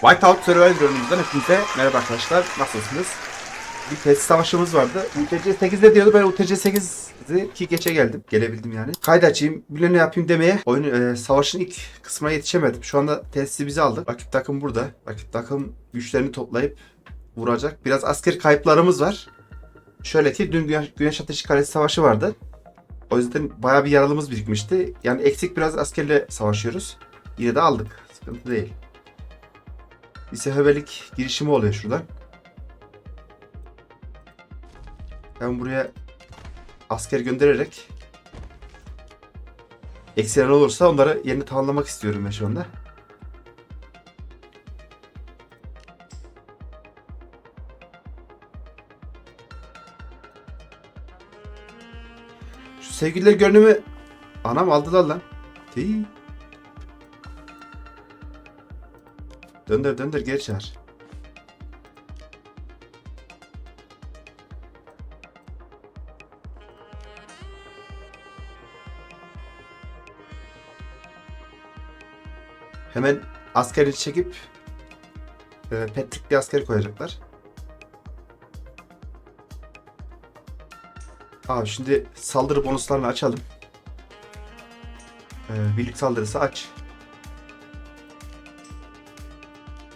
Whiteout Survivor oyunumuzdan hepinize merhaba arkadaşlar. Nasılsınız? Bir test savaşımız vardı. UTC 8'de diyordu. Ben UTC 8'i ki geçe geldim. Gelebildim yani. Kaydı açayım, bilmem ne yapayım demeye. Oyun e, savaşın ilk kısmına yetişemedim. Şu anda testi bizi aldık. Rakip takım burada. Rakip takım güçlerini toplayıp vuracak. Biraz asker kayıplarımız var. Şöyle ki dün Güneş, Güneş Ateşi Kalesi Savaşı vardı. O yüzden bayağı bir yaralımız birikmişti. Yani eksik biraz askerle savaşıyoruz. Yine de aldık. Sıkıntı değil. Bir seferberlik girişimi oluyor şuradan. Ben buraya asker göndererek eksilen olursa onları yerini tamamlamak istiyorum ben şu anda. Şu sevgililer görünümü anam aldılar lan. Değil. Döndür döndür geri çağır. Hemen askeri çekip e, Patrick bir asker koyacaklar. Abi şimdi saldırı bonuslarını açalım. E, birlik saldırısı aç.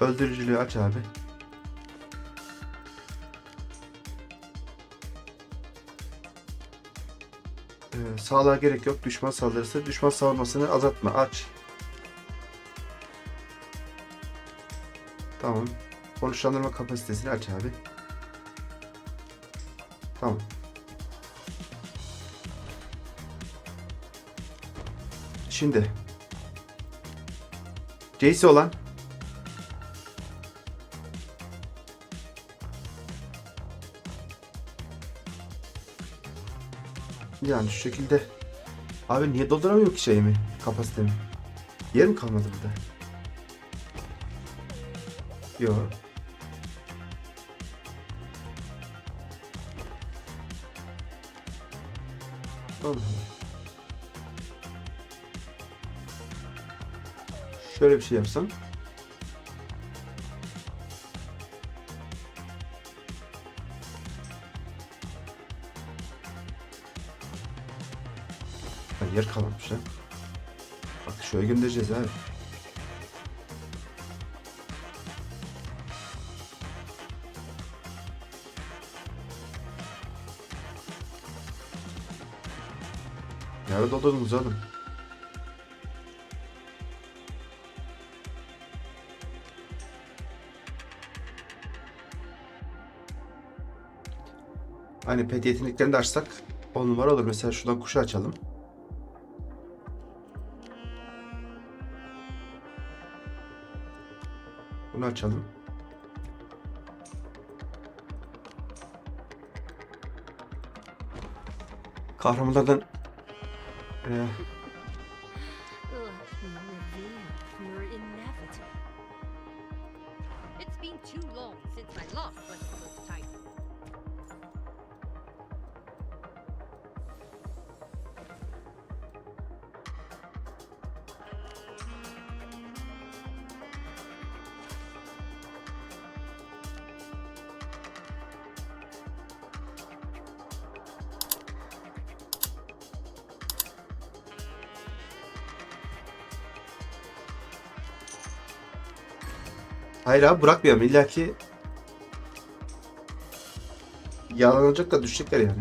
Öldürücülüğü aç abi. Ee, sağlığa gerek yok. Düşman saldırısı. Düşman savunmasını azaltma. Aç. Tamam. Konuşlandırma kapasitesini aç abi. Tamam. Şimdi. JC olan Yani şu şekilde. Abi niye dolduramıyor ki şeyimi? Kapasitemi. Yer mi kalmadı burada? Yok. Allah. Şöyle bir şey yapsam. Yer kalmamış ha. Bak şöyle göndereceğiz abi. Nerede doldurdunuz oğlum? Hani pet yeteneklerini de açsak 10 numara olur. Mesela şuradan kuşu açalım. Bunu açalım. Kahramanlardan e, hayır abi bırakmıyorum. İlla ki yalanacak da düşecekler yani.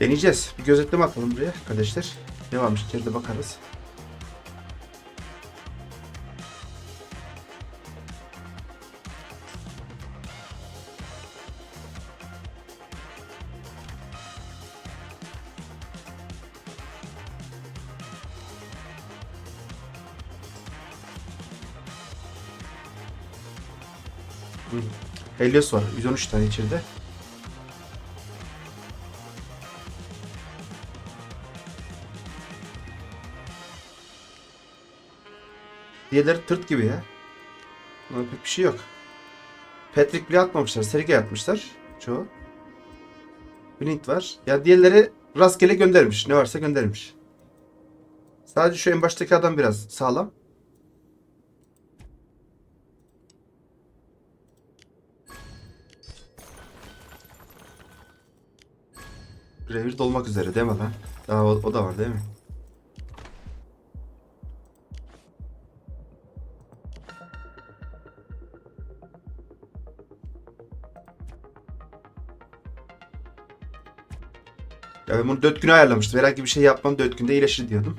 Deneyeceğiz. Bir gözetleme atalım buraya arkadaşlar. Ne varmış içeride bakarız. Helios var. 113 tane içeride. Diğerleri tırt gibi ya. Buna pek bir şey yok. Patrick bile atmamışlar. Sergey atmışlar. Çoğu. Blind var. Ya diğerleri rastgele göndermiş. Ne varsa göndermiş. Sadece şu en baştaki adam biraz sağlam. Revir dolmak üzere değil mi lan? Daha o, o da var değil mi? Ya ben bunu 4 güne ayarlamıştım. Herhangi bir şey yapmam 4 günde iyileşir diyordum.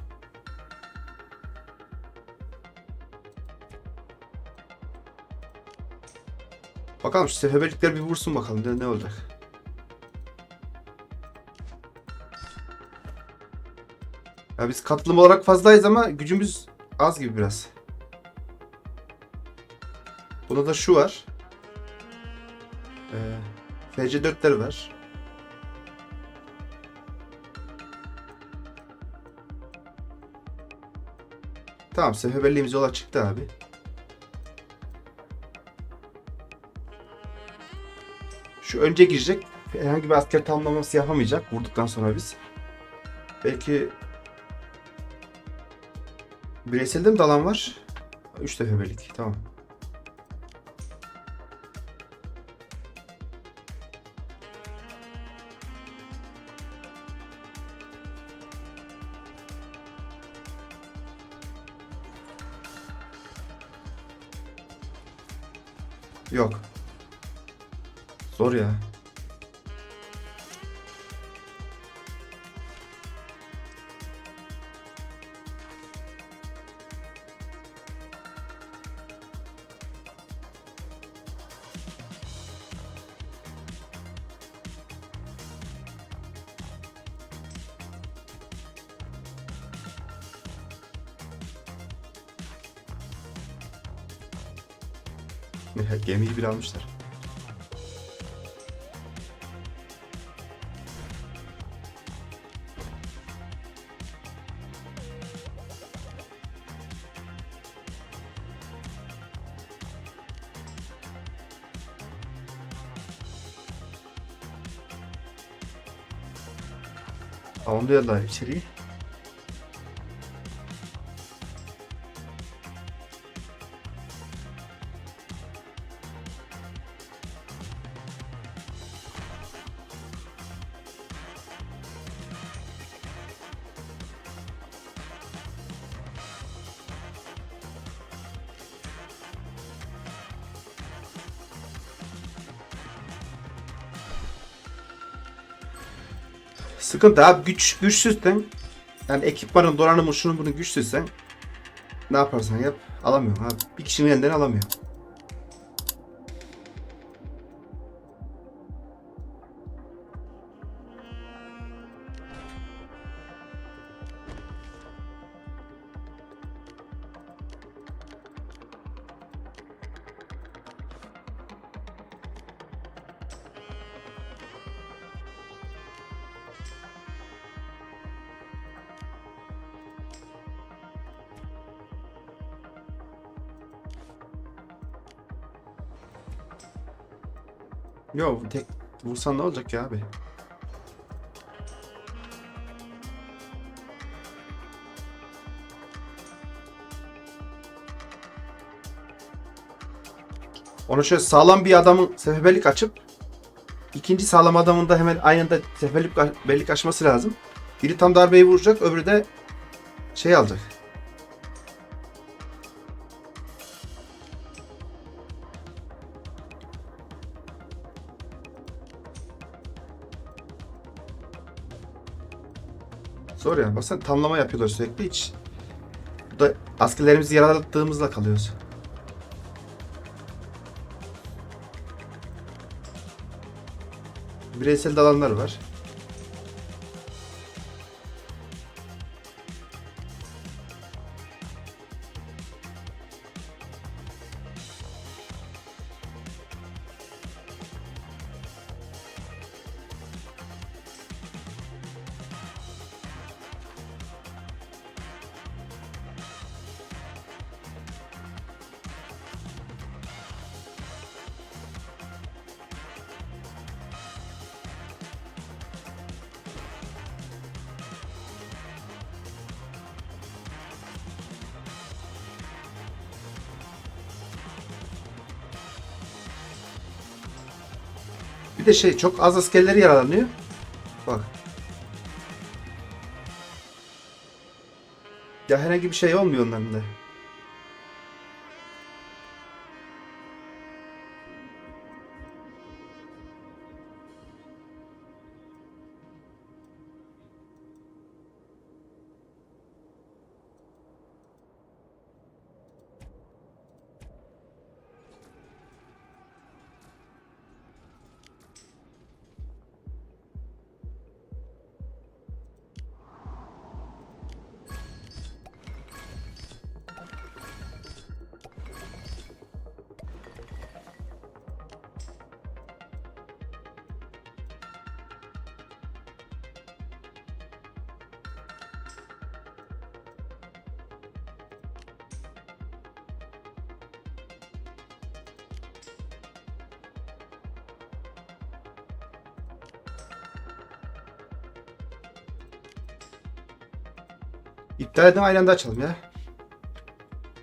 Bakalım şu seferberlikler bir vursun bakalım ne, ne olacak. Ya biz katılım olarak fazlayız ama gücümüz az gibi biraz. Bunda da şu var. Ee, FC4'ler var. Tamam seferberliğimiz yola çıktı abi. Şu önce girecek. Herhangi bir asker tamamlaması yapamayacak vurduktan sonra biz. Belki bireyselde mi dalan var? 3 seferberlik. Tamam. Yok. Zor ya. Gemiyi bir almışlar. Tamamlıyorlar içeriği. Sıkıntı abi güç güçsüzsen yani ekipmanın donanımı şunun bunun güçsüzsen ne yaparsan yap alamıyorsun abi. Bir kişinin elinden alamıyor. Yo tek vursan ne olacak ya abi? Onu şöyle sağlam bir adamın seferberlik açıp ikinci sağlam adamın da hemen aynı anda seferberlik açması lazım. Biri tam darbeyi vuracak, öbürü de şey alacak. Zor yani. Baksana tamlama yapıyorlar sürekli hiç. Bu da askerlerimizi yaralattığımızla kalıyoruz. Bireysel dalanlar var. De şey çok az askerleri yaralanıyor. Bak. Ya herhangi bir şey olmuyor onların da. İptal edin aynı anda açalım ya.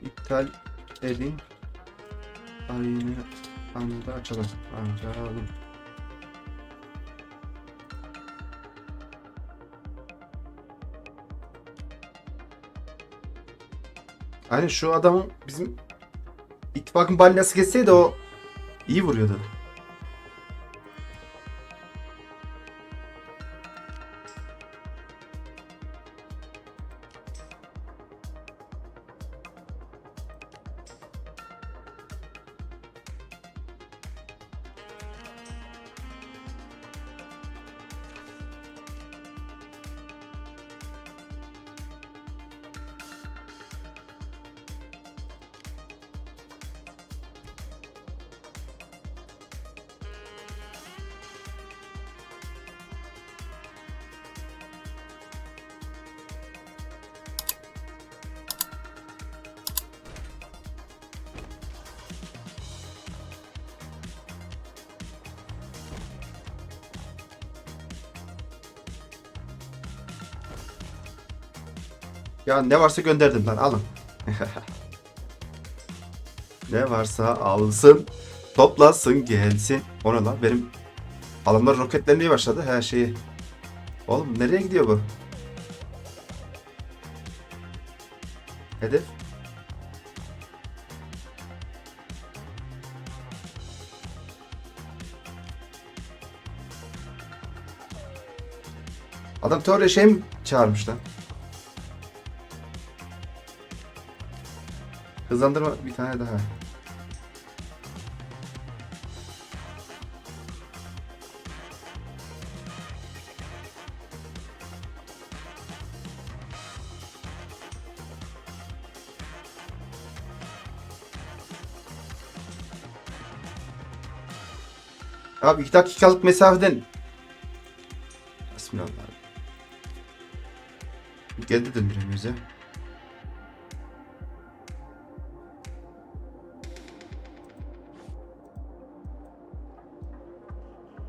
İptal edin. Aynı anda açalım. Açalım. Aynen şu adamın bizim ittifakın balinası geçseydi o iyi vuruyordu. Ya ne varsa gönderdim lan alın. ne varsa alsın, toplasın gelsin. O ne lan benim adamlar roketlenmeye başladı her şeyi. Oğlum nereye gidiyor bu? Hedef? Adam teoriye şey mi çağırmış lan? Hızlandırma bir tane daha. Abi iki dakikalık mesafeden Bismillah. Geldi döndüremiyoruz ya.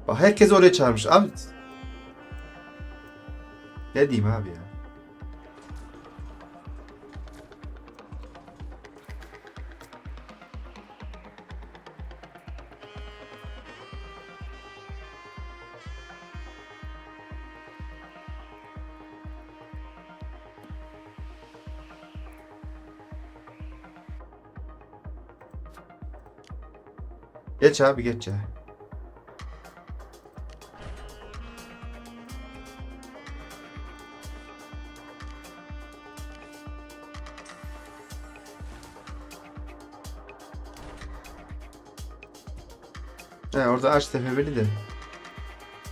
Bak herkes oraya çağırmış. Abi ne diyeyim abi ya? Geç abi geç ya. Orada aç tefebeli de.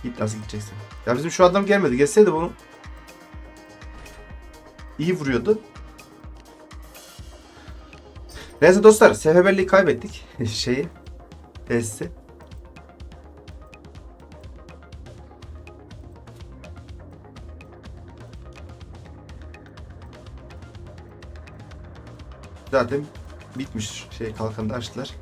Git nasıl gideceksin? Ya bizim şu adam gelmedi. Gelseydi bunu iyi vuruyordu. Neyse dostlar seferberliği kaybettik. Şeyi. Tesisi. Zaten bitmiş şey kalkanı açtılar.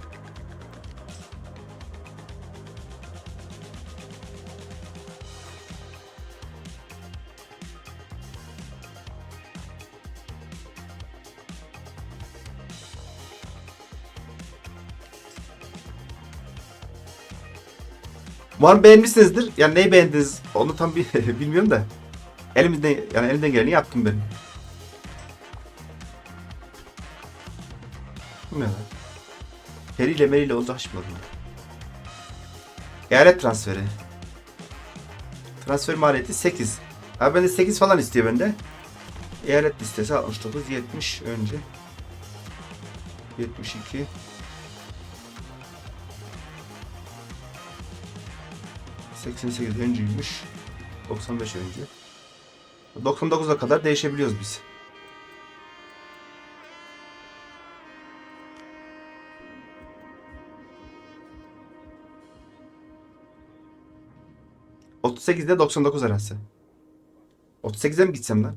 Umarım beğenmişsinizdir. Yani neyi beğendiniz onu tam bir bilmiyorum da. Elimizden yani elimden geleni yaptım ben. Bu ne lan? Peri ile Meri ile olacak şimdi bunlar. Eyalet transferi. Transfer maliyeti 8. Abi bende 8 falan istiyor bende. Eyalet listesi 69, 70 önce. 72. ...88 önceymiş. 95 önce. 99'a kadar değişebiliyoruz biz. ...38 ile 99 arası. 38'e mi gitsem lan?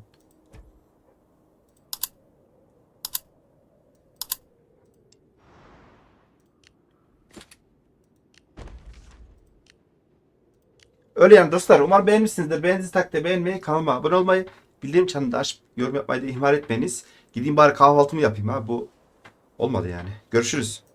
Öyle yani dostlar. Umarım beğenmişsinizdir. Beğendiğiniz takdirde beğenmeyi, kanalıma abone olmayı, bildirim çanını açıp yorum yapmayı da ihmal etmeyiniz. Gideyim bari kahvaltımı yapayım ha. Bu olmadı yani. Görüşürüz.